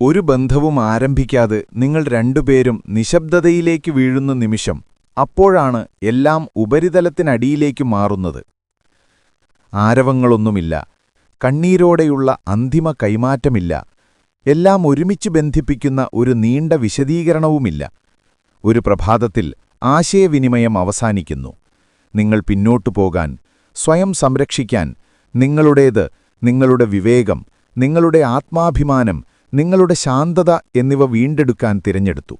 ഒരു ബന്ധവും ആരംഭിക്കാതെ നിങ്ങൾ രണ്ടുപേരും നിശബ്ദതയിലേക്ക് വീഴുന്ന നിമിഷം അപ്പോഴാണ് എല്ലാം ഉപരിതലത്തിനടിയിലേക്ക് മാറുന്നത്. ആരവങ്ങളൊന്നുമില്ല കണ്ണീരോടെയുള്ള അന്തിമ കൈമാറ്റമില്ല എല്ലാം ഒരുമിച്ച് ബന്ധിപ്പിക്കുന്ന ഒരു നീണ്ട വിശദീകരണവുമില്ല. ഒരു പ്രഭാതത്തിൽ ആശയവിനിമയം അവസാനിക്കുന്നു. നിങ്ങൾ പിന്നോട്ടു പോകാൻ സ്വയം സംരക്ഷിക്കാൻ നിങ്ങളുടേത് നിങ്ങളുടെ വിവേകം നിങ്ങളുടെ ആത്മാഭിമാനം നിങ്ങളുടെ ശാന്തത എന്നിവ വീണ്ടെടുക്കാൻ തിരഞ്ഞെടുത്തു.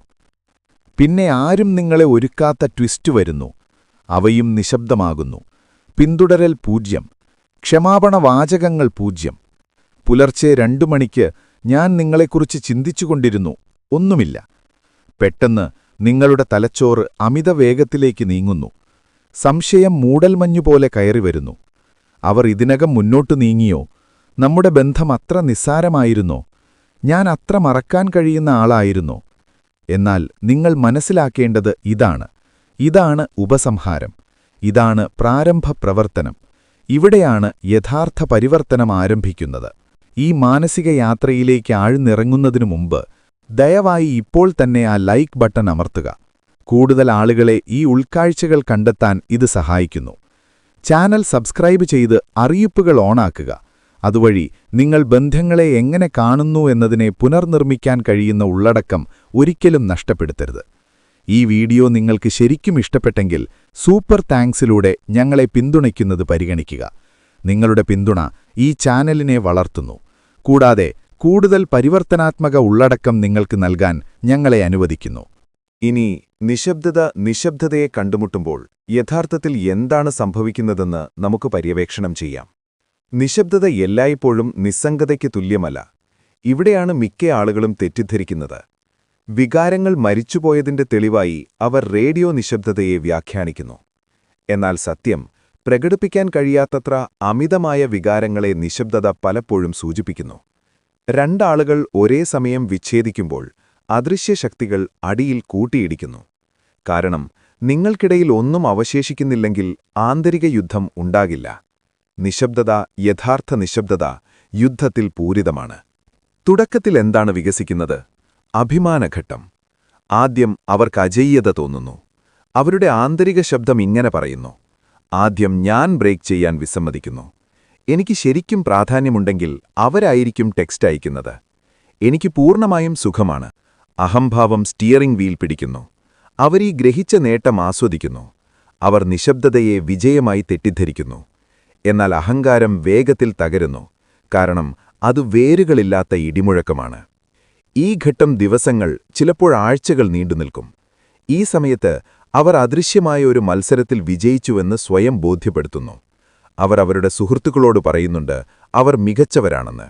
പിന്നെ ആരും നിങ്ങളെ ഒരുക്കാത്ത ട്വിസ്റ്റ് വരുന്നു. അവയും നിശബ്ദമാകുന്നു. പിന്തുടരൽ പൂജ്യം. ക്ഷമാപണ വാചകങ്ങൾ പൂജ്യം. പുലർച്ചെ രണ്ടു മണിക്ക് ഞാൻ നിങ്ങളെക്കുറിച്ച് ചിന്തിച്ചുകൊണ്ടിരുന്നു. ഒന്നുമില്ല. പെട്ടെന്ന് നിങ്ങളുടെ തലച്ചോറ് അമിത വേഗത്തിലേക്ക് നീങ്ങുന്നു. സംശയം മൂടൽമഞ്ഞുപോലെ കയറി വരുന്നു. അവർ ഇതിനകം മുന്നോട്ടു നീങ്ങിയോ? നമ്മുടെ ബന്ധം അത്ര നിസ്സാരമായിരുന്നോ? ഞാൻ അത്ര മറക്കാൻ കഴിയുന്ന ആളായിരുന്നു. എന്നാൽ നിങ്ങൾ മനസ്സിലാക്കേണ്ടത് ഇതാണ്. ഇതാണ് ഉപസംഹാരം. ഇതാണ് പ്രാരംഭ പ്രവർത്തനം. ഇവിടെയാണ് യഥാർത്ഥ പരിവർത്തനം ആരംഭിക്കുന്നത്. ഈ മാനസിക യാത്രയിലേക്ക് ആഴ്ന്നിറങ്ങുന്നതിനു മുമ്പ് ദയവായി ഇപ്പോൾ തന്നെ ആ ലൈക്ക് ബട്ടൺ അമർത്തുക. കൂടുതൽ ആളുകളെ ഈ ഉൾക്കാഴ്ചകൾ കണ്ടെത്താൻ ഇത് സഹായിക്കുന്നു. ചാനൽ സബ്സ്ക്രൈബ് ചെയ്ത് അറിയിപ്പുകൾ ഓണാക്കുക. അതുവഴി നിങ്ങൾ ബന്ധങ്ങളെ എങ്ങനെ കാണുന്നു എന്നതിനെ പുനർനിർമ്മിക്കാൻ കഴിയുന്ന ഉള്ളടക്കം ഒരിക്കലും നഷ്ടപ്പെടുത്തരുത്. ഈ വീഡിയോ നിങ്ങൾക്ക് ശരിക്കും ഇഷ്ടപ്പെട്ടെങ്കിൽ സൂപ്പർ താങ്ക്സിലൂടെ ഞങ്ങളെ പിന്തുണയ്ക്കുന്നത് പരിഗണിക്കുക. നിങ്ങളുടെ പിന്തുണ ഈ ചാനലിനെ വളർത്തുന്നു. കൂടാതെ കൂടുതൽ പരിവർത്തനാത്മക ഉള്ളടക്കം നിങ്ങൾക്ക് നൽകാൻ ഞങ്ങളെ അനുവദിക്കുന്നു. ഇനി നിശബ്ദത നിശബ്ദതയെ കണ്ടുമുട്ടുമ്പോൾ യഥാർത്ഥത്തിൽ എന്താണ് സംഭവിക്കുന്നതെന്ന് നമുക്ക് പര്യവേക്ഷണം ചെയ്യാം. നിശബ്ദത എല്ലായ്പ്പോഴും നിസ്സംഗതയ്ക്ക് തുല്യമല്ല. ഇവിടെയാണ് മിക്ക ആളുകളും തെറ്റിദ്ധരിക്കുന്നത്. വികാരങ്ങൾ മരിച്ചുപോയതിന്റെ തെളിവായി അവർ റേഡിയോ നിശബ്ദതയെ വ്യാഖ്യാനിക്കുന്നു. എന്നാൽ സത്യം പ്രകടിപ്പിക്കാൻ കഴിയാത്തത്ര അമിതമായ വികാരങ്ങളെ നിശബ്ദത പലപ്പോഴും സൂചിപ്പിക്കുന്നു. രണ്ടാളുകൾ ഒരേ സമയം വിച്ഛേദിക്കുമ്പോൾ അദൃശ്യശക്തികൾ അടിയിൽ കൂട്ടിയിടിക്കുന്നു. കാരണം നിങ്ങൾക്കിടയിൽ ഒന്നും അവശേഷിക്കുന്നില്ലെങ്കിൽ ആന്തരിക യുദ്ധം ഉണ്ടാകില്ല. നിശബ്ദത യഥാർത്ഥ നിശബ്ദത യുദ്ധത്തിൽ പൂരിതമാണ്. തുടക്കത്തിൽ എന്താണ് വികസിക്കുന്നത്? അഭിമാനഘട്ടം. ആദ്യം അവർക്ക് അജയ്യത തോന്നുന്നു. അവരുടെ ആന്തരിക ശബ്ദം ഇങ്ങനെ പറയുന്നു. ആദ്യം ഞാൻ ബ്രേക്ക് ചെയ്യാൻ വിസമ്മതിക്കുന്നു. എനിക്ക് ശരിക്കും പ്രാധാന്യമുണ്ടെങ്കിൽ അവരായിരിക്കും ടെക്സ്റ്റ് അയക്കുന്നത്. എനിക്ക് പൂർണമായും സുഖമാണ്. അഹംഭാവം സ്റ്റിയറിംഗ് വീൽ പിടിക്കുന്നു. അവരീ ഗ്രഹിച്ച നേട്ടം ആസ്വദിക്കുന്നു. അവർ നിശബ്ദതയെ വിജയമായി തെറ്റിദ്ധരിക്കുന്നു. എന്നാൽ അഹങ്കാരം വേഗത്തിൽ തകരുന്നു. കാരണം അത് വേരുകളില്ലാത്ത ഇടിമുഴക്കമാണ്. ഈ ഘട്ടം ദിവസങ്ങൾ ചിലപ്പോൾ ആഴ്ചകൾ നീണ്ടുനിൽക്കും ഈ സമയത്ത് അവർ അദൃശ്യമായ ഒരു മത്സരത്തിൽ വിജയിച്ചുവെന്ന് സ്വയം ബോധ്യപ്പെടുത്തുന്നു. അവർ അവരുടെ സുഹൃത്തുക്കളോട് പറയുന്നുണ്ട് അവർ മികച്ചവരാണെന്ന്.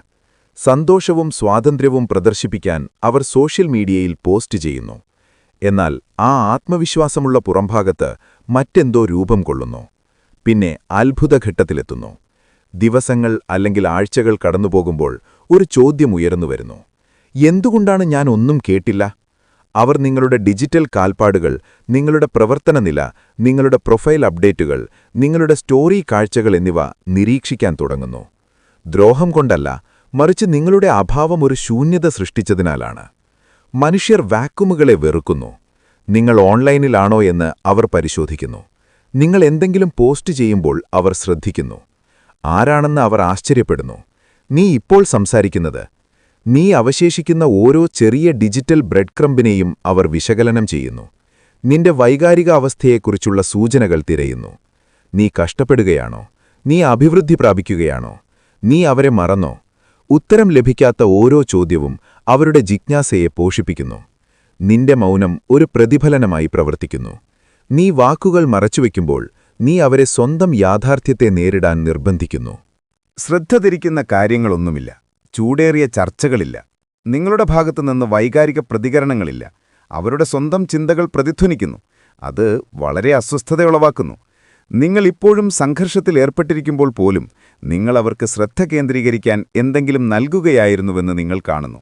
സന്തോഷവും സ്വാതന്ത്ര്യവും പ്രദർശിപ്പിക്കാൻ അവർ സോഷ്യൽ മീഡിയയിൽ പോസ്റ്റ് ചെയ്യുന്നു. എന്നാൽ ആ ആത്മവിശ്വാസമുള്ള പുറംഭാഗത്ത് മറ്റെന്തോ രൂപം കൊള്ളുന്നു. പിന്നെ അത്ഭുതഘട്ടത്തിലെത്തുന്നു. ദിവസങ്ങൾ അല്ലെങ്കിൽ ആഴ്ചകൾ കടന്നുപോകുമ്പോൾ ഒരു ചോദ്യം ഉയർന്നു വരുന്നു. എന്തുകൊണ്ടാണ് ഞാൻ ഒന്നും കേട്ടില്ല? അവർ നിങ്ങളുടെ ഡിജിറ്റൽ കാൽപ്പാടുകൾ നിങ്ങളുടെ പ്രവർത്തന നില നിങ്ങളുടെ പ്രൊഫൈൽ അപ്ഡേറ്റുകൾ നിങ്ങളുടെ സ്റ്റോറി കാഴ്ചകൾ എന്നിവ നിരീക്ഷിക്കാൻ തുടങ്ങുന്നു. ദ്രോഹം കൊണ്ടല്ല മറിച്ച് നിങ്ങളുടെ അഭാവം ഒരു ശൂന്യത സൃഷ്ടിച്ചതിനാലാണ്. മനുഷ്യർ വാക്കുമുകളെ വെറുക്കുന്നു. നിങ്ങൾ ഓൺലൈനിലാണോ എന്ന് അവർ പരിശോധിക്കുന്നു. നിങ്ങൾ എന്തെങ്കിലും പോസ്റ്റ് ചെയ്യുമ്പോൾ അവർ ശ്രദ്ധിക്കുന്നു. ആരാണെന്ന് അവർ ആശ്ചര്യപ്പെടുന്നു. നീ ഇപ്പോൾ സംസാരിക്കുന്നത്. നീ അവശേഷിക്കുന്ന ഓരോ ചെറിയ ഡിജിറ്റൽ ബ്രെഡ് ക്രംബിനെയും അവർ വിശകലനം ചെയ്യുന്നു. നിന്റെ വൈകാരിക അവസ്ഥയെക്കുറിച്ചുള്ള സൂചനകൾ തിരയുന്നു. നീ കഷ്ടപ്പെടുകയാണോ? നീ അഭിവൃദ്ധി പ്രാപിക്കുകയാണോ? നീ അവരെ മറന്നോ? ഉത്തരം ലഭിക്കാത്ത ഓരോ ചോദ്യവും അവരുടെ ജിജ്ഞാസയെ പോഷിപ്പിക്കുന്നു. നിന്റെ മൗനം ഒരു പ്രതിഫലനമായി പ്രവർത്തിക്കുന്നു. നീ വാക്കുകൾ മറച്ചുവെക്കുമ്പോൾ നീ അവരെ സ്വന്തം യാഥാർത്ഥ്യത്തെ നേരിടാൻ നിർബന്ധിക്കുന്നു. ശ്രദ്ധ തിരിക്കുന്ന കാര്യങ്ങളൊന്നുമില്ല. ചൂടേറിയ ചർച്ചകളില്ല. നിങ്ങളുടെ ഭാഗത്തുനിന്ന് വൈകാരിക പ്രതികരണങ്ങളില്ല. അവരുടെ സ്വന്തം ചിന്തകൾ പ്രതിധ്വനിക്കുന്നു. അത് വളരെ അസ്വസ്ഥതയുളവാക്കുന്നു നിങ്ങൾ ഇപ്പോഴും സംഘർഷത്തിൽ ഏർപ്പെട്ടിരിക്കുമ്പോൾ പോലും നിങ്ങൾ അവർക്ക് ശ്രദ്ധ കേന്ദ്രീകരിക്കാൻ എന്തെങ്കിലും നൽകുകയായിരുന്നുവെന്ന് നിങ്ങൾ കാണുന്നു.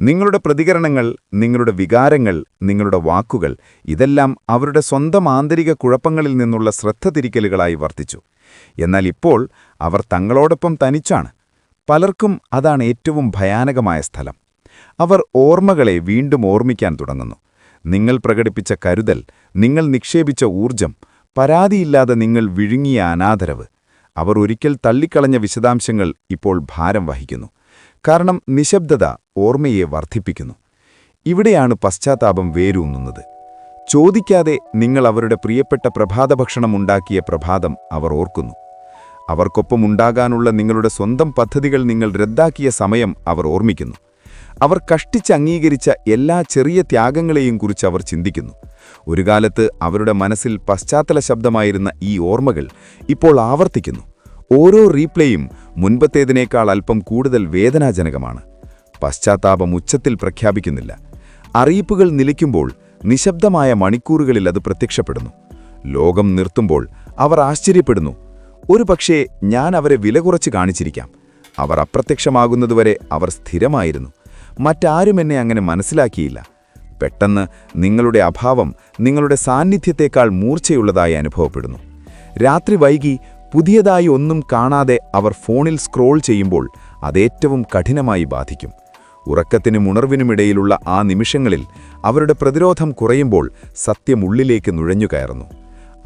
നിങ്ങളുടെ പ്രതികരണങ്ങൾ നിങ്ങളുടെ വികാരങ്ങൾ നിങ്ങളുടെ വാക്കുകൾ ഇതെല്ലാം അവരുടെ സ്വന്തം ആന്തരിക കുഴപ്പങ്ങളിൽ നിന്നുള്ള ശ്രദ്ധ തിരിക്കലുകളായി വർത്തിച്ചു. എന്നാൽ ഇപ്പോൾ അവർ തങ്ങളോടൊപ്പം തനിച്ചാണ്. പലർക്കും അതാണ് ഏറ്റവും ഭയാനകമായ സ്ഥലം. അവർ ഓർമ്മകളെ വീണ്ടും ഓർമ്മിക്കാൻ തുടങ്ങുന്നു. നിങ്ങൾ പ്രകടിപ്പിച്ച കരുതൽ നിങ്ങൾ നിക്ഷേപിച്ച ഊർജം പരാതിയില്ലാതെ നിങ്ങൾ വിഴുങ്ങിയ അനാദരവ് അവർ ഒരിക്കൽ തള്ളിക്കളഞ്ഞ വിശദാംശങ്ങൾ ഇപ്പോൾ ഭാരം വഹിക്കുന്നു. കാരണം നിശബ്ദത ഓർമ്മയെ വർദ്ധിപ്പിക്കുന്നു. ഇവിടെയാണ് പശ്ചാത്താപം വേരൂന്നുന്നത്. ചോദിക്കാതെ നിങ്ങൾ അവരുടെ പ്രിയപ്പെട്ട പ്രഭാതഭക്ഷണം ഉണ്ടാക്കിയ പ്രഭാതം അവർ ഓർക്കുന്നു. അവർക്കൊപ്പമുണ്ടാകാനുള്ള നിങ്ങളുടെ സ്വന്തം പദ്ധതികൾ നിങ്ങൾ റദ്ദാക്കിയ സമയം അവർ ഓർമ്മിക്കുന്നു. അവർ കഷ്ടിച്ച് അംഗീകരിച്ച എല്ലാ ചെറിയ ത്യാഗങ്ങളെയും കുറിച്ച് അവർ ചിന്തിക്കുന്നു. ഒരു കാലത്ത് അവരുടെ മനസ്സിൽ പശ്ചാത്തല ശബ്ദമായിരുന്ന ഈ ഓർമ്മകൾ ഇപ്പോൾ ആവർത്തിക്കുന്നു. ഓരോ റീപ്ലേയും മുൻപത്തേതിനേക്കാൾ അല്പം കൂടുതൽ വേദനാജനകമാണ്. പശ്ചാത്താപം ഉച്ചത്തിൽ പ്രഖ്യാപിക്കുന്നില്ല. അറിയിപ്പുകൾ നിലയ്ക്കുമ്പോൾ നിശബ്ദമായ മണിക്കൂറുകളിൽ അത് പ്രത്യക്ഷപ്പെടുന്നു. ലോകം നിർത്തുമ്പോൾ അവർ ആശ്ചര്യപ്പെടുന്നു. ഒരു പക്ഷേ ഞാൻ അവരെ വില കുറച്ച് കാണിച്ചിരിക്കാം. അവർ അപ്രത്യക്ഷമാകുന്നതുവരെ അവർ സ്ഥിരമായിരുന്നു. മറ്റാരും എന്നെ അങ്ങനെ മനസ്സിലാക്കിയില്ല. പെട്ടെന്ന് നിങ്ങളുടെ അഭാവം നിങ്ങളുടെ സാന്നിധ്യത്തേക്കാൾ മൂർച്ചയുള്ളതായി അനുഭവപ്പെടുന്നു. രാത്രി വൈകി പുതിയതായി ഒന്നും കാണാതെ അവർ ഫോണിൽ സ്ക്രോൾ ചെയ്യുമ്പോൾ അതേറ്റവും കഠിനമായി ബാധിക്കും. ഉറക്കത്തിനും ഉണർവിനുമിടയിലുള്ള ആ നിമിഷങ്ങളിൽ അവരുടെ പ്രതിരോധം കുറയുമ്പോൾ സത്യം ഉള്ളിലേക്ക് നുഴഞ്ഞുകയറുന്നു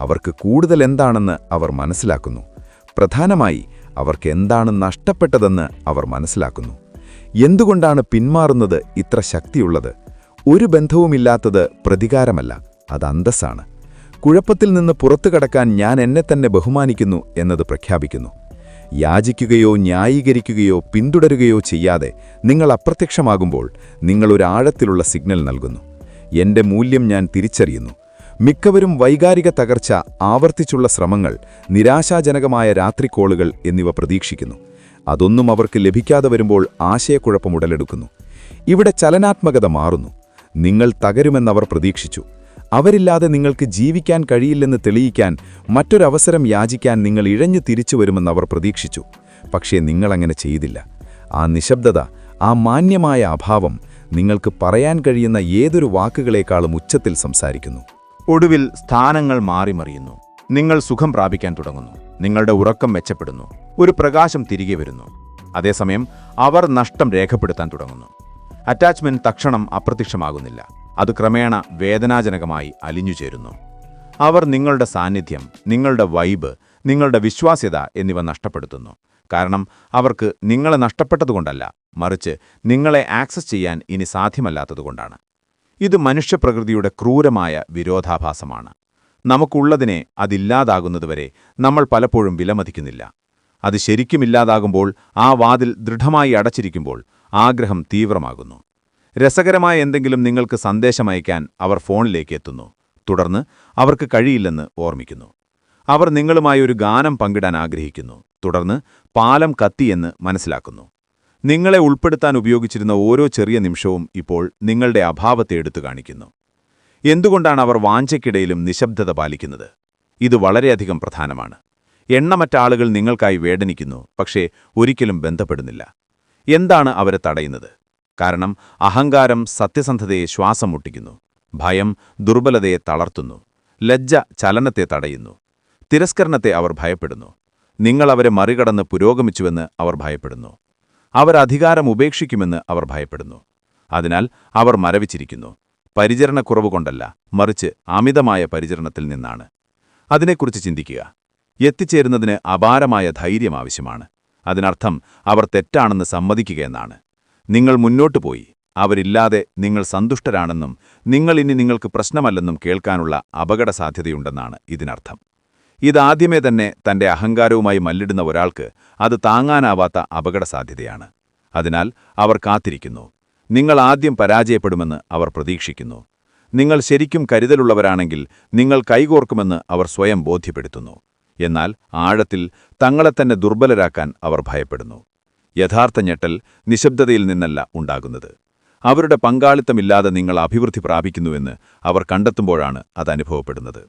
അവർക്ക് കൂടുതൽ എന്താണെന്ന് അവർ മനസ്സിലാക്കുന്നു. പ്രധാനമായി അവർക്ക് എന്താണ് നഷ്ടപ്പെട്ടതെന്ന് അവർ മനസ്സിലാക്കുന്നു. എന്തുകൊണ്ടാണ് പിന്മാറുന്നത് ഇത്ര ശക്തിയുള്ളത്? ഒരു ബന്ധവുമില്ലാത്തത് പ്രതികാരമല്ല അത് അന്തസ്സാണ്. കുഴപ്പത്തിൽ നിന്ന് പുറത്തു കടക്കാൻ ഞാൻ എന്നെ തന്നെ ബഹുമാനിക്കുന്നു എന്നത് പ്രഖ്യാപിക്കുന്നു. യാചിക്കുകയോ ന്യായീകരിക്കുകയോ പിന്തുടരുകയോ ചെയ്യാതെ നിങ്ങൾ അപ്രത്യക്ഷമാകുമ്പോൾ നിങ്ങളൊരാഴത്തിലുള്ള സിഗ്നൽ നൽകുന്നു. എന്റെ മൂല്യം ഞാൻ തിരിച്ചറിയുന്നു. മിക്കവരും വൈകാരിക തകർച്ച ആവർത്തിച്ചുള്ള ശ്രമങ്ങൾ നിരാശാജനകമായ രാത്രിക്കോളുകൾ എന്നിവ പ്രതീക്ഷിക്കുന്നു. അതൊന്നും അവർക്ക് ലഭിക്കാതെ വരുമ്പോൾ ആശയക്കുഴപ്പം ഉടലെടുക്കുന്നു. ഇവിടെ ചലനാത്മകത മാറുന്നു. നിങ്ങൾ തകരുമെന്നവർ പ്രതീക്ഷിച്ചു. അവരില്ലാതെ നിങ്ങൾക്ക് ജീവിക്കാൻ കഴിയില്ലെന്ന് തെളിയിക്കാൻ മറ്റൊരവസരം യാചിക്കാൻ നിങ്ങൾ ഇഴഞ്ഞു തിരിച്ചു വരുമെന്ന് അവർ പ്രതീക്ഷിച്ചു. പക്ഷേ നിങ്ങളങ്ങനെ ചെയ്തില്ല. ആ നിശബ്ദത ആ മാന്യമായ അഭാവം നിങ്ങൾക്ക് പറയാൻ കഴിയുന്ന ഏതൊരു വാക്കുകളേക്കാളും ഉച്ചത്തിൽ സംസാരിക്കുന്നു. ഒടുവിൽ സ്ഥാനങ്ങൾ മാറിമറിയുന്നു. നിങ്ങൾ സുഖം പ്രാപിക്കാൻ തുടങ്ങുന്നു. നിങ്ങളുടെ ഉറക്കം മെച്ചപ്പെടുന്നു. ഒരു പ്രകാശം തിരികെ വരുന്നു. അതേസമയം അവർ നഷ്ടം രേഖപ്പെടുത്താൻ തുടങ്ങുന്നു. അറ്റാച്ച്മെന്റ് തക്ഷണം അപ്രത്യക്ഷമാകുന്നില്ല. അത് ക്രമേണ വേദനാജനകമായി അലിഞ്ഞുചേരുന്നു. അവർ നിങ്ങളുടെ സാന്നിധ്യം നിങ്ങളുടെ വൈബ് നിങ്ങളുടെ വിശ്വാസ്യത എന്നിവ നഷ്ടപ്പെടുത്തുന്നു. കാരണം അവർക്ക് നിങ്ങളെ നഷ്ടപ്പെട്ടതുകൊണ്ടല്ല മറിച്ച് നിങ്ങളെ ആക്സസ് ചെയ്യാൻ ഇനി സാധ്യമല്ലാത്തതുകൊണ്ടാണ്. ഇത് മനുഷ്യപ്രകൃതിയുടെ ക്രൂരമായ വിരോധാഭാസമാണ്. നമുക്കുള്ളതിനെ അതില്ലാതാകുന്നതുവരെ നമ്മൾ പലപ്പോഴും വിലമതിക്കുന്നില്ല. അത് ശരിക്കുമില്ലാതാകുമ്പോൾ ആ വാതിൽ ദൃഢമായി അടച്ചിരിക്കുമ്പോൾ ആഗ്രഹം തീവ്രമാകുന്നു. രസകരമായ എന്തെങ്കിലും നിങ്ങൾക്ക് സന്ദേശമയക്കാൻ അവർ ഫോണിലേക്ക് എത്തുന്നു തുടർന്ന് അവർക്ക് കഴിയില്ലെന്ന് ഓർമ്മിക്കുന്നു. അവർ നിങ്ങളുമായി ഒരു ഗാനം പങ്കിടാൻ ആഗ്രഹിക്കുന്നു. തുടർന്ന് പാലം കത്തിയെന്ന് മനസ്സിലാക്കുന്നു. നിങ്ങളെ ഉൾപ്പെടുത്താൻ ഉപയോഗിച്ചിരുന്ന ഓരോ ചെറിയ നിമിഷവും ഇപ്പോൾ നിങ്ങളുടെ അഭാവത്തെ എടുത്തു കാണിക്കുന്നു. എന്തുകൊണ്ടാണ് അവർ വാഞ്ചയ്ക്കിടയിലും നിശബ്ദത പാലിക്കുന്നത്? ഇത് വളരെയധികം പ്രധാനമാണ്. എണ്ണമറ്റ ആളുകൾ നിങ്ങൾക്കായി വേദനിക്കുന്നു പക്ഷേ ഒരിക്കലും ബന്ധപ്പെടുന്നില്ല. എന്താണ് അവരെ തടയുന്നത്? കാരണം അഹങ്കാരം സത്യസന്ധതയെ ശ്വാസം മുട്ടിക്കുന്നു ഭയം ദുർബലതയെ തളർത്തുന്നു. ലജ്ജ ചലനത്തെ തടയുന്നു. തിരസ്കരണത്തെ അവർ ഭയപ്പെടുന്നു. നിങ്ങൾ അവരെ മറികടന്ന് പുരോഗമിച്ചുവെന്ന് അവർ ഭയപ്പെടുന്നു. അവർ അധികാരം ഉപേക്ഷിക്കുമെന്ന് അവർ ഭയപ്പെടുന്നു. അതിനാൽ അവർ മരവിച്ചിരിക്കുന്നു. പരിചരണക്കുറവ് കൊണ്ടല്ല മറിച്ച് അമിതമായ പരിചരണത്തിൽ നിന്നാണ്. അതിനെക്കുറിച്ച് ചിന്തിക്കുക. എത്തിച്ചേരുന്നതിന് അപാരമായ ധൈര്യം ആവശ്യമാണ്. അതിനർത്ഥം അവർ തെറ്റാണെന്ന് സമ്മതിക്കുകയെന്നാണ് നിങ്ങൾ മുന്നോട്ടു പോയി. അവരില്ലാതെ നിങ്ങൾ സന്തുഷ്ടരാണെന്നും നിങ്ങൾ ഇനി നിങ്ങൾക്ക് പ്രശ്നമല്ലെന്നും കേൾക്കാനുള്ള അപകട സാധ്യതയുണ്ടെന്നാണ് ഇതിനർത്ഥം. ഇതാദ്യമേ തന്നെ തന്റെ അഹങ്കാരവുമായി മല്ലിടുന്ന ഒരാൾക്ക് അത് താങ്ങാനാവാത്ത അപകട സാധ്യതയാണ് അതിനാൽ അവർ കാത്തിരിക്കുന്നു. നിങ്ങൾ ആദ്യം പരാജയപ്പെടുമെന്ന് അവർ പ്രതീക്ഷിക്കുന്നു. നിങ്ങൾ ശരിക്കും കരുതലുള്ളവരാണെങ്കിൽ നിങ്ങൾ കൈകോർക്കുമെന്ന് അവർ സ്വയം ബോധ്യപ്പെടുത്തുന്നു. എന്നാൽ ആഴത്തിൽ തങ്ങളെത്തന്നെ ദുർബലരാക്കാൻ അവർ ഭയപ്പെടുന്നു. യഥാർത്ഥ ഞെട്ടൽ നിശബ്ദതയിൽ നിന്നല്ല ഉണ്ടാകുന്നത്. അവരുടെ പങ്കാളിത്തമില്ലാതെ നിങ്ങൾ അഭിവൃദ്ധി പ്രാപിക്കുന്നുവെന്ന് അവർ കണ്ടെത്തുമ്പോഴാണ് അത് അനുഭവപ്പെടുന്നത്.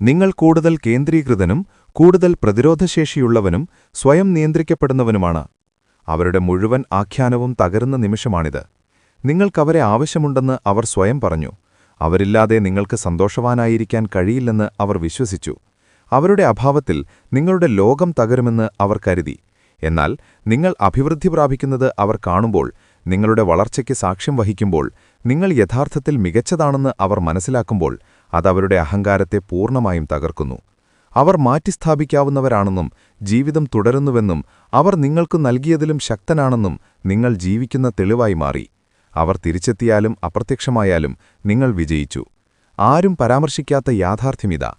നിങ്ങൾ കൂടുതൽ കേന്ദ്രീകൃതനും കൂടുതൽ പ്രതിരോധശേഷിയുള്ളവനും സ്വയം നിയന്ത്രിക്കപ്പെടുന്നവനുമാണ്. അവരുടെ മുഴുവൻ ആഖ്യാനവും തകരുന്ന നിമിഷമാണിത്. നിങ്ങൾക്കവരെ ആവശ്യമുണ്ടെന്ന് അവർ സ്വയം പറഞ്ഞു. അവരില്ലാതെ നിങ്ങൾക്ക് സന്തോഷവാനായിരിക്കാൻ കഴിയില്ലെന്ന് അവർ വിശ്വസിച്ചു. അവരുടെ അഭാവത്തിൽ നിങ്ങളുടെ ലോകം തകരുമെന്ന് അവർ കരുതി. എന്നാൽ നിങ്ങൾ അഭിവൃദ്ധി പ്രാപിക്കുന്നത് അവർ കാണുമ്പോൾ നിങ്ങളുടെ വളർച്ചയ്ക്ക് സാക്ഷ്യം വഹിക്കുമ്പോൾ നിങ്ങൾ യഥാർത്ഥത്തിൽ മികച്ചതാണെന്ന് അവർ മനസ്സിലാക്കുമ്പോൾ അതവരുടെ അഹങ്കാരത്തെ പൂർണമായും തകർക്കുന്നു. അവർ മാറ്റിസ്ഥാപിക്കാവുന്നവരാണെന്നും ജീവിതം തുടരുന്നുവെന്നും അവർ നിങ്ങൾക്ക് നൽകിയതിലും ശക്തനാണെന്നും നിങ്ങൾ ജീവിക്കുന്ന തെളിവായി മാറി. അവർ തിരിച്ചെത്തിയാലും അപ്രത്യക്ഷമായാലും നിങ്ങൾ വിജയിച്ചു. ആരും പരാമർശിക്കാത്ത യാഥാർത്ഥ്യമിതാ.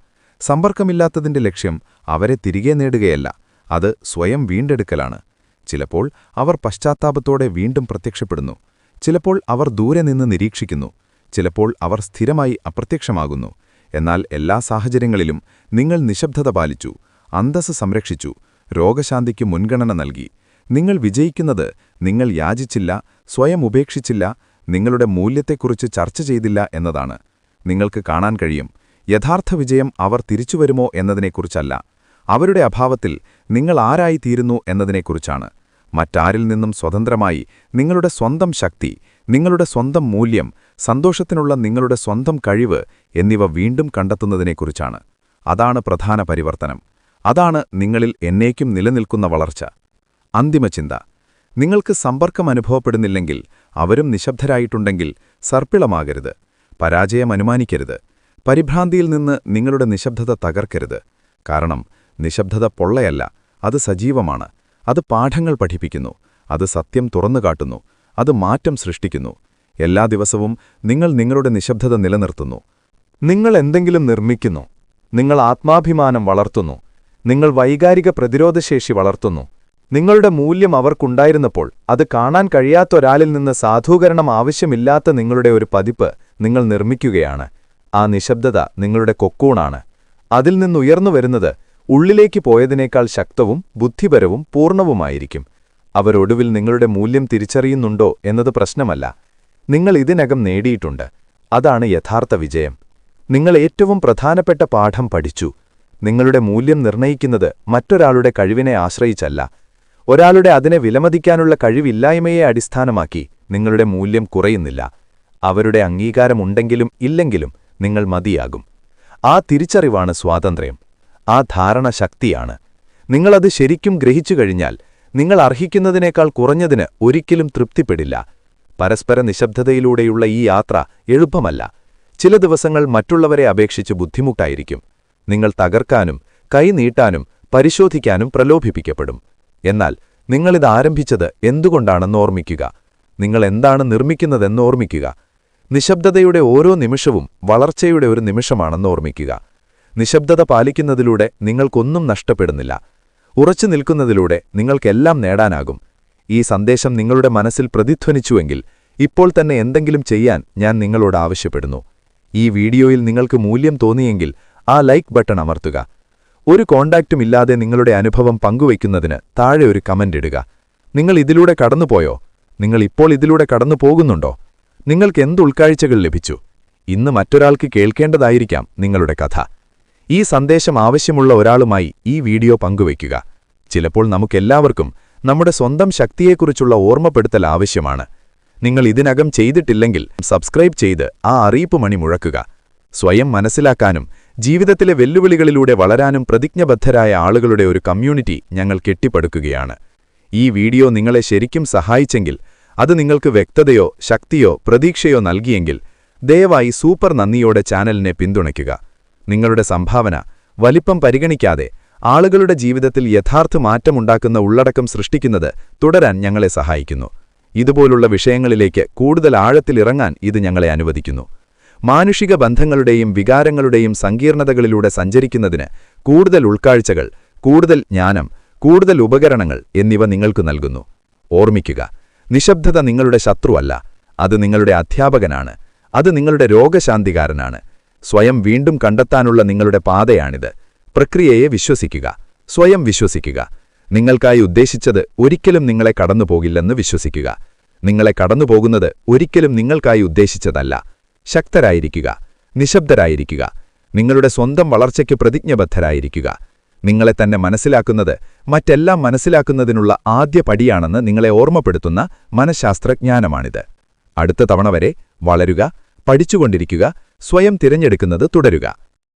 സമ്പർക്കമില്ലാത്തതിന്റെ ലക്ഷ്യം അവരെ തിരികെ നേടുകയല്ല. അത് സ്വയം വീണ്ടെടുക്കലാണ്. ചിലപ്പോൾ അവർ പശ്ചാത്താപത്തോടെ വീണ്ടും പ്രത്യക്ഷപ്പെടുന്നു. ചിലപ്പോൾ അവർ ദൂരെ നിന്ന് നിരീക്ഷിക്കുന്നു. ചിലപ്പോൾ അവർ സ്ഥിരമായി അപ്രത്യക്ഷമാകുന്നു. എന്നാൽ എല്ലാ സാഹചര്യങ്ങളിലും നിങ്ങൾ നിശബ്ദത പാലിച്ചു അന്തസ് സംരക്ഷിച്ചു രോഗശാന്തിക്ക് മുൻഗണന നൽകി. നിങ്ങൾ വിജയിക്കുന്നത് നിങ്ങൾ യാചിച്ചില്ല സ്വയം ഉപേക്ഷിച്ചില്ല നിങ്ങളുടെ മൂല്യത്തെക്കുറിച്ച് ചർച്ച ചെയ്തില്ല എന്നതാണ്. നിങ്ങൾക്ക് കാണാൻ കഴിയും. യഥാർത്ഥ വിജയം അവർ തിരിച്ചുവരുമോ എന്നതിനെക്കുറിച്ചല്ല. അവരുടെ അഭാവത്തിൽ നിങ്ങൾ ആരായിത്തീരുന്നു എന്നതിനെക്കുറിച്ചാണ്. മറ്റാരിൽ നിന്നും സ്വതന്ത്രമായി നിങ്ങളുടെ സ്വന്തം ശക്തി നിങ്ങളുടെ സ്വന്തം മൂല്യം സന്തോഷത്തിനുള്ള നിങ്ങളുടെ സ്വന്തം കഴിവ് എന്നിവ വീണ്ടും കണ്ടെത്തുന്നതിനെക്കുറിച്ചാണ്. അതാണ് പ്രധാന പരിവർത്തനം. അതാണ് നിങ്ങളിൽ എന്നേക്കും നിലനിൽക്കുന്ന വളർച്ച. അന്തിമചിന്ത നിങ്ങൾക്ക് സമ്പർക്കം അനുഭവപ്പെടുന്നില്ലെങ്കിൽ അവരും നിശബ്ദരായിട്ടുണ്ടെങ്കിൽ സർപ്പിളമാകരുത്. പരാജയം അനുമാനിക്കരുത്. പരിഭ്രാന്തിയിൽ നിന്ന് നിങ്ങളുടെ നിശബ്ദത തകർക്കരുത്. കാരണം നിശബ്ദത പൊള്ളയല്ല അത് സജീവമാണ്. അത് പാഠങ്ങൾ പഠിപ്പിക്കുന്നു അത് സത്യം തുറന്നുകാട്ടുന്നു അത് മാറ്റം സൃഷ്ടിക്കുന്നു. എല്ലാ ദിവസവും നിങ്ങൾ നിങ്ങളുടെ നിശബ്ദത നിലനിർത്തുന്നു. നിങ്ങൾ എന്തെങ്കിലും നിർമ്മിക്കുന്നു നിങ്ങൾ ആത്മാഭിമാനം വളർത്തുന്നു നിങ്ങൾ വൈകാരിക പ്രതിരോധശേഷി വളർത്തുന്നു. നിങ്ങളുടെ മൂല്യം അവർക്കുണ്ടായിരുന്നപ്പോൾ അത് കാണാൻ കഴിയാത്ത ഒരാളിൽ നിന്ന് സാധൂകരണം ആവശ്യമില്ലാത്ത നിങ്ങളുടെ ഒരു പതിപ്പ് നിങ്ങൾ നിർമ്മിക്കുകയാണ്. ആ നിശബ്ദത നിങ്ങളുടെ കൊക്കൂണാണ്. അതിൽ നിന്നുയർന്നു വരുന്നത് ഉള്ളിലേക്ക് പോയതിനേക്കാൾ ശക്തവും ബുദ്ധിപരവും പൂർണവുമായിരിക്കും അവരൊടുവിൽ നിങ്ങളുടെ മൂല്യം തിരിച്ചറിയുന്നുണ്ടോ എന്നത് പ്രശ്നമല്ല. നിങ്ങൾ ഇതിനകം നേടിയിട്ടുണ്ട്. അതാണ് യഥാർത്ഥ വിജയം. നിങ്ങൾ ഏറ്റവും പ്രധാനപ്പെട്ട പാഠം പഠിച്ചു. നിങ്ങളുടെ മൂല്യം നിർണയിക്കുന്നത് മറ്റൊരാളുടെ കഴിവിനെ ആശ്രയിച്ചല്ല. ഒരാളുടെ അതിനെ വിലമതിക്കാനുള്ള കഴിവില്ലായ്മയെ അടിസ്ഥാനമാക്കി നിങ്ങളുടെ മൂല്യം കുറയുന്നില്ല. അവരുടെ അംഗീകാരമുണ്ടെങ്കിലും ഇല്ലെങ്കിലും നിങ്ങൾ മതിയാകും. ആ തിരിച്ചറിവാണ് സ്വാതന്ത്ര്യം. ആ ധാരണ ശക്തിയാണ് നിങ്ങളത് ശരിക്കും ഗ്രഹിച്ചു കഴിഞ്ഞാൽ നിങ്ങൾ അർഹിക്കുന്നതിനേക്കാൾ കുറഞ്ഞതിന് ഒരിക്കലും തൃപ്തിപ്പെടില്ല. പരസ്പര നിശബ്ദതയിലൂടെയുള്ള ഈ യാത്ര എളുപ്പമല്ല. ചില ദിവസങ്ങൾ മറ്റുള്ളവരെ അപേക്ഷിച്ച് ബുദ്ധിമുട്ടായിരിക്കും. നിങ്ങൾ തകർക്കാനും കൈനീട്ടാനും പരിശോധിക്കാനും പ്രലോഭിപ്പിക്കപ്പെടും. എന്നാൽ നിങ്ങളിത് ആരംഭിച്ചത് എന്തുകൊണ്ടാണെന്ന് ഓർമ്മിക്കുക. നിങ്ങൾ എന്താണ് നിർമ്മിക്കുന്നതെന്ന് ഓർമ്മിക്കുക. നിശബ്ദതയുടെ ഓരോ നിമിഷവും വളർച്ചയുടെ ഒരു നിമിഷമാണെന്ന് ഓർമ്മിക്കുക. നിശബ്ദത പാലിക്കുന്നതിലൂടെ നിങ്ങൾക്കൊന്നും നഷ്ടപ്പെടുന്നില്ല. ഉറച്ചു നിൽക്കുന്നതിലൂടെ നിങ്ങൾക്കെല്ലാം നേടാനാകും. ഈ സന്ദേശം നിങ്ങളുടെ മനസ്സിൽ പ്രതിധ്വനിച്ചുവെങ്കിൽ ഇപ്പോൾ തന്നെ എന്തെങ്കിലും ചെയ്യാൻ ഞാൻ നിങ്ങളോട് ആവശ്യപ്പെടുന്നു. ഈ വീഡിയോയിൽ നിങ്ങൾക്ക് മൂല്യം തോന്നിയെങ്കിൽ ആ ലൈക്ക് ബട്ടൺ അമർത്തുക. ഒരു കോണ്ടാക്റ്റും ഇല്ലാതെ നിങ്ങളുടെ അനുഭവം പങ്കുവയ്ക്കുന്നതിന് താഴെ ഒരു കമന്റ് ഇടുക. നിങ്ങൾ ഇതിലൂടെ കടന്നുപോയോ? നിങ്ങൾ ഇപ്പോൾ ഇതിലൂടെ കടന്നു പോകുന്നുണ്ടോ? നിങ്ങൾക്ക് എന്ത് ഉൾക്കാഴ്ചകൾ ലഭിച്ചു? ഇന്ന് മറ്റൊരാൾക്ക് കേൾക്കേണ്ടതായിരിക്കാം നിങ്ങളുടെ കഥ. ഈ സന്ദേശം ആവശ്യമുള്ള ഒരാളുമായി ഈ വീഡിയോ പങ്കുവയ്ക്കുക. ചിലപ്പോൾ നമുക്കെല്ലാവർക്കും നമ്മുടെ സ്വന്തം ശക്തിയെക്കുറിച്ചുള്ള ഓർമ്മപ്പെടുത്തൽ ആവശ്യമാണ്. നിങ്ങൾ ഇതിനകം ചെയ്തിട്ടില്ലെങ്കിൽ സബ്സ്ക്രൈബ് ചെയ്ത് ആ അറിയിപ്പ് മണി മുഴക്കുക. സ്വയം മനസ്സിലാക്കാനും ജീവിതത്തിലെ വെല്ലുവിളികളിലൂടെ വളരാനും പ്രതിജ്ഞബദ്ധരായ ആളുകളുടെ ഒരു കമ്മ്യൂണിറ്റി ഞങ്ങൾ കെട്ടിപ്പടുക്കുകയാണ്. ഈ വീഡിയോ നിങ്ങളെ ശരിക്കും സഹായിച്ചെങ്കിൽ അത് നിങ്ങൾക്ക് വ്യക്തതയോ ശക്തിയോ പ്രതീക്ഷയോ നൽകിയെങ്കിൽ ദയവായി സൂപ്പർ നന്ദിയോടെ ചാനലിനെ പിന്തുണയ്ക്കുക. നിങ്ങളുടെ സംഭാവന വലിപ്പം പരിഗണിക്കാതെ ആളുകളുടെ ജീവിതത്തിൽ യഥാർത്ഥ മാറ്റമുണ്ടാക്കുന്ന ഉള്ളടക്കം സൃഷ്ടിക്കുന്നത് തുടരാൻ ഞങ്ങളെ സഹായിക്കുന്നു. ഇതുപോലുള്ള വിഷയങ്ങളിലേക്ക് കൂടുതൽ ആഴത്തിലിറങ്ങാൻ ഇത് ഞങ്ങളെ അനുവദിക്കുന്നു. മാനുഷിക ബന്ധങ്ങളുടെയും വികാരങ്ങളുടെയും സങ്കീർണതകളിലൂടെ സഞ്ചരിക്കുന്നതിന് കൂടുതൽ ഉൾക്കാഴ്ചകൾ കൂടുതൽ ജ്ഞാനം കൂടുതൽ ഉപകരണങ്ങൾ എന്നിവ നിങ്ങൾക്ക് നൽകുന്നു. ഓർമ്മിക്കുക നിശബ്ദത നിങ്ങളുടെ ശത്രുവല്ല അത് നിങ്ങളുടെ അധ്യാപകനാണ് അത് നിങ്ങളുടെ രോഗശാന്തികാരനാണ്. സ്വയം വീണ്ടും കണ്ടെത്താനുള്ള നിങ്ങളുടെ പാതയാണിത്. പ്രക്രിയയെ വിശ്വസിക്കുക. സ്വയം വിശ്വസിക്കുക. നിങ്ങൾക്കായി ഉദ്ദേശിച്ചത് ഒരിക്കലും നിങ്ങളെ കടന്നുപോകില്ലെന്ന് വിശ്വസിക്കുക. നിങ്ങളെ കടന്നുപോകുന്നത് ഒരിക്കലും നിങ്ങൾക്കായി ഉദ്ദേശിച്ചതല്ല. ശക്തരായിരിക്കുക. നിശബ്ദരായിരിക്കുക. നിങ്ങളുടെ സ്വന്തം വളർച്ചയ്ക്ക് പ്രതിജ്ഞബദ്ധരായിരിക്കുക. നിങ്ങളെ തന്നെ മനസ്സിലാക്കുന്നത് മറ്റെല്ലാം മനസ്സിലാക്കുന്നതിനുള്ള ആദ്യ പടിയാണെന്ന് നിങ്ങളെ ഓർമ്മപ്പെടുത്തുന്ന മനഃശാസ്ത്രജ്ഞാനമാണിത്. അടുത്ത തവണ വരെ വളരുക പഠിച്ചുകൊണ്ടിരിക്കുക സ്വയം തിരഞ്ഞെടുക്കുന്നത് തുടരുക.